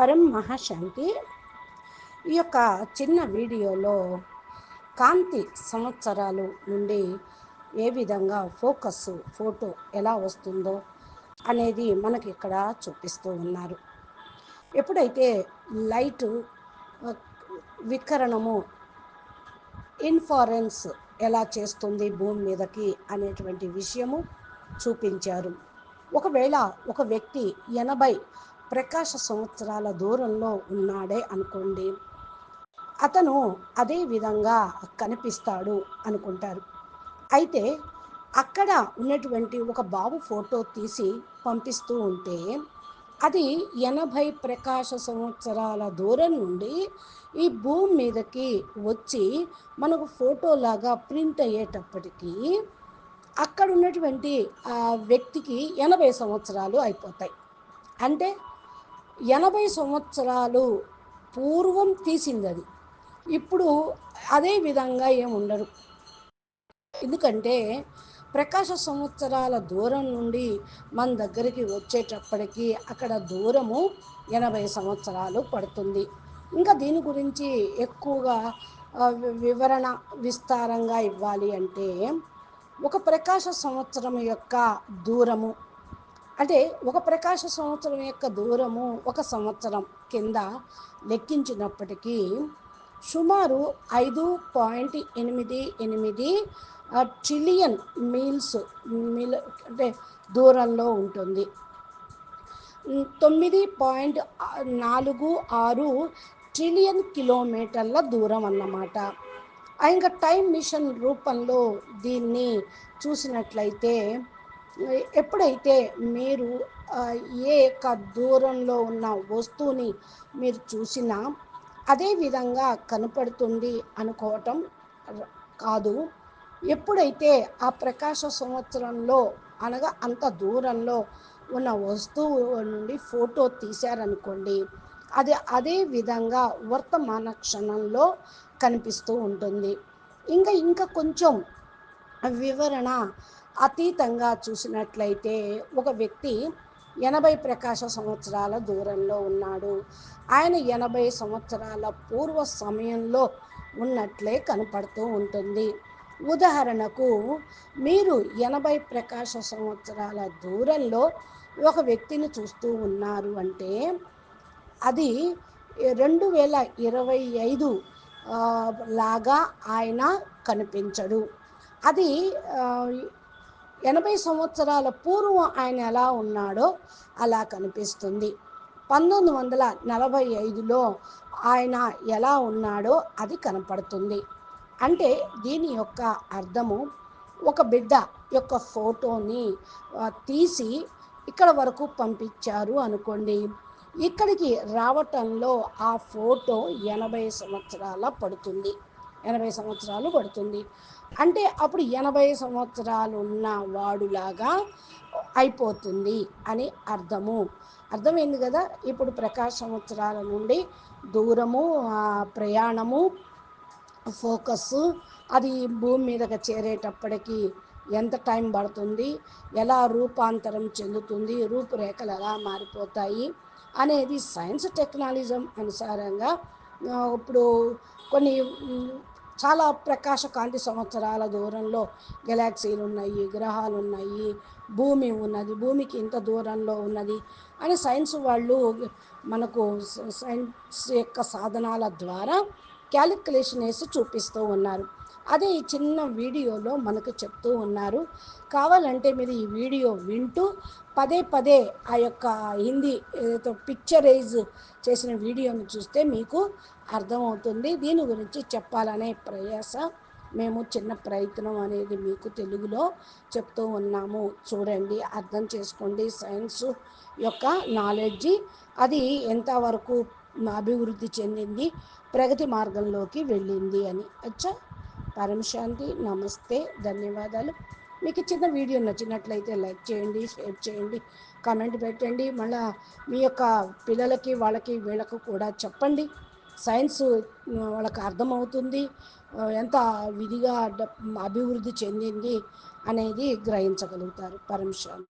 పరం మహాశాంతి ఈ యొక్క చిన్న వీడియోలో కాంతి సంవత్సరాలు నుండి ఏ విధంగా ఫోకస్ ఫోటో ఎలా వస్తుందో అనేది మనకి ఇక్కడ చూపిస్తూ ఉన్నారు. ఎప్పుడైతే లైట్ వికరణము ఇన్ఫారెన్స్ ఎలా చేస్తుంది భూమి మీదకి అనేటువంటి విషయము చూపించారు. ఒకవేళ ఒక వ్యక్తి ఎనభై ప్రకాశ సంవత్సరాల దూరంలో ఉన్నాడే అనుకోండి. అతను అదే విధంగా కనిపిస్తాడు అనుకుంటారు. అయితే అక్కడ ఉన్నటువంటి ఒక బాబు ఫోటో తీసి పంపిస్తూ ఉంటే అది ఎనభై ప్రకాశ సంవత్సరాల దూరం నుండి ఈ భూమి మీదకి వచ్చి మనకు ఫోటోలాగా ప్రింట్ అయ్యేటప్పటికీ అక్కడ ఉన్నటువంటి వ్యక్తికి ఎనభై సంవత్సరాలు అయిపోతాయి. అంటే ఎనభై సంవత్సరాలు పూర్వం తీసింది అది ఇప్పుడు అదే విధంగా ఏముండరు ఎందుకంటే ప్రకాశ సంవత్సరాల దూరం నుండి మన దగ్గరికి వచ్చేటప్పటికి అక్కడ దూరము ఎనభై సంవత్సరాలు పడుతుంది. ఇంకా దీని గురించి ఎక్కువగా వివరణ విస్తారంగా ఇవ్వాలి అంటే ఒక ప్రకాశ సంవత్సరం యొక్క దూరము అంటే ఒక ప్రకాశ సంవత్సరం యొక్క దూరము ఒక సంవత్సరం కింద లెక్కించినప్పటికీ సుమారు ఐదు పాయింట్ ఎనిమిది ఎనిమిది ట్రిలియన్ మీల్స్ మిల్ అంటే దూరంలో ఉంటుంది. తొమ్మిది పాయింట్ నాలుగు ఆరు ట్రిలియన్ కిలోమీటర్ల దూరం అన్నమాట. ఇంకా టైం మిషన్ రూపంలో దీన్ని చూసినట్లయితే ఎప్పుడైతే మీరు ఏ యొక్క దూరంలో ఉన్న వస్తువుని మీరు చూసినా అదే విధంగా కనపడుతుంది అనుకోవటం కాదు. ఎప్పుడైతే ఆ ప్రకాశ సంవత్సరంలో అనగా అంత దూరంలో ఉన్న వస్తువు నుండి ఫోటో తీశారనుకోండి అది అదే విధంగా వర్తమాన క్షణంలో కనిపిస్తూ ఉంటుంది. ఇంకా ఇంకా కొంచెం వివరణ అతీతంగా చూసినట్లయితే ఒక వ్యక్తి ఎనభై ప్రకాశ సంవత్సరాల దూరంలో ఉన్నాడు. ఆయన ఎనభై సంవత్సరాల పూర్వ సమయంలో ఉన్నట్లే కనపడుతూ ఉంటుంది. ఉదాహరణకు మీరు ఎనభై ప్రకాశ సంవత్సరాల దూరంలో ఒక వ్యక్తిని చూస్తూ ఉన్నారు అంటే అది రెండు వేల ఇరవై ఐదు లాగా ఆయన కనిపించడు. అది ఎనభై సంవత్సరాల పూర్వం ఆయన ఎలా ఉన్నాడో అలా కనిపిస్తుంది. పంతొమ్మిది వందల నలభై ఐదులో ఆయన ఎలా ఉన్నాడో అది కనపడుతుంది. అంటే దీని యొక్క అర్థము ఒక బిడ్డ యొక్క ఫోటోని తీసి ఇక్కడ వరకు పంపించారు అనుకోండి. ఇక్కడికి రావటంలో ఆ ఫోటో ఎనభై సంవత్సరాల పడుతుంది. ఎనభై సంవత్సరాలు పడుతుంది. అంటే అప్పుడు ఎనభై సంవత్సరాలు ఉన్న వాడులాగా అయిపోతుంది అని అర్థము. అర్థమైంది కదా? ఇప్పుడు ప్రకాశ సంవత్సరాల నుండి దూరము ప్రయాణము ఫోకస్ అది భూమి మీదకి చేరేటప్పటికి ఎంత టైం పడుతుంది? ఎలా రూపాంతరం చెందుతుంది? రూపురేఖలు ఎలా మారిపోతాయి? అనేది సైన్స్ టెక్నాలజీ అనుసారంగా ఇప్పుడు కొన్ని చాలా ప్రకాశ కాంతి సంవత్సరాల దూరంలో గెలాక్సీలు ఉన్నాయి గ్రహాలు ఉన్నాయి భూమి ఉన్నది భూమికి ఇంత దూరంలో ఉన్నది అని సైన్స్ వాళ్ళు మనకు సైన్స్ యొక్క సాధనాల ద్వారా క్యాలిక్యులేషన్ వేసి చూపిస్తూ ఉన్నారు. అదే ఈ చిన్న వీడియోలో మనకు చెప్తూ ఉన్నారు. కావాలంటే మీరు ఈ వీడియో వింటూ పదే పదే ఆ యొక్క హిందీ ఏదైతే పిక్చరైజ్ చేసిన వీడియోని చూస్తే మీకు అర్థమవుతుంది. దీని గురించి చెప్పాలనే ప్రయాస మేము చిన్న ప్రయత్నం అనేది మీకు తెలుగులో చెప్తూ ఉన్నాము. చూడండి అర్థం చేసుకోండి. సైన్స్ యొక్క నాలెడ్జి అది ఎంతవరకు అభివృద్ధి చెందింది ప్రగతి మార్గంలోకి వెళ్ళింది అని. అచ్చా పరమశాంతి నమస్తే ధన్యవాదాలు. మీకు చిన్న వీడియో నచ్చినట్లయితే లైక్ చేయండి షేర్ చేయండి కామెంట్ పెట్టండి. మళ్ళీ మీ యొక్క పిల్లలకి వాళ్ళకి వీళ్ళకు కూడా చెప్పండి. సైన్స్ వాళ్ళకి అర్థమవుతుంది ఎంత విధిగా అభివృద్ధి చెందింది అనేది గ్రహించగలుగుతారు. పరమశాంతి